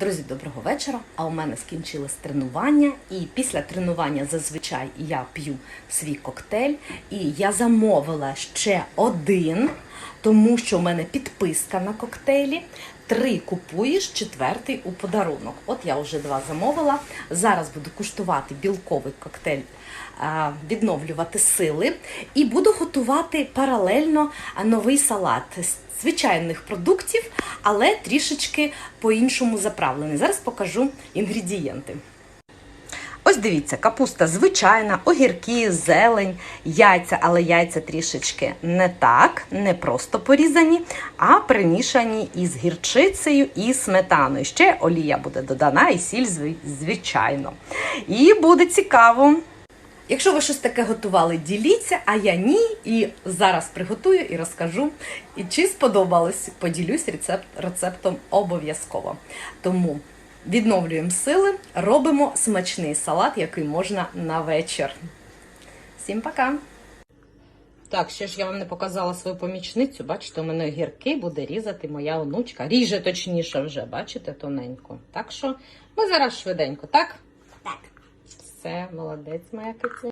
Друзі, доброго вечора. А у мене скінчилось тренування, і після тренування зазвичай я п'ю свій коктейль. І я замовила ще один, тому що у мене підписка на коктейлі. Три купуєш, четвертий у подарунок. От я вже два замовила. Зараз буду куштувати білковий коктейль, відновлювати сили, і буду готувати паралельно новий салат з звичайних продуктів, але трішечки по-іншому заправлений. Зараз покажу інгредієнти. Ось дивіться, капуста звичайна, огірки, зелень, яйця, але яйця трішечки не так, не просто порізані, а примішані із гірчицею і сметаною. Ще олія буде додана і сіль, звичайно. І буде цікаво. Якщо ви щось таке готували, діліться, а я ні. І зараз приготую і розкажу. І чи сподобалось, поділюсь рецепт, рецептом обов'язково. Тому відновлюємо сили, робимо смачний салат, який можна на вечір. Всім пока! Так, ще ж я вам не показала свою помічницю. Бачите, у мене гірки буде різати моя онучка. Ріже точніше вже, бачите, тоненько. Так що ми зараз швиденько, так? Так. Все, молодець, моя киця.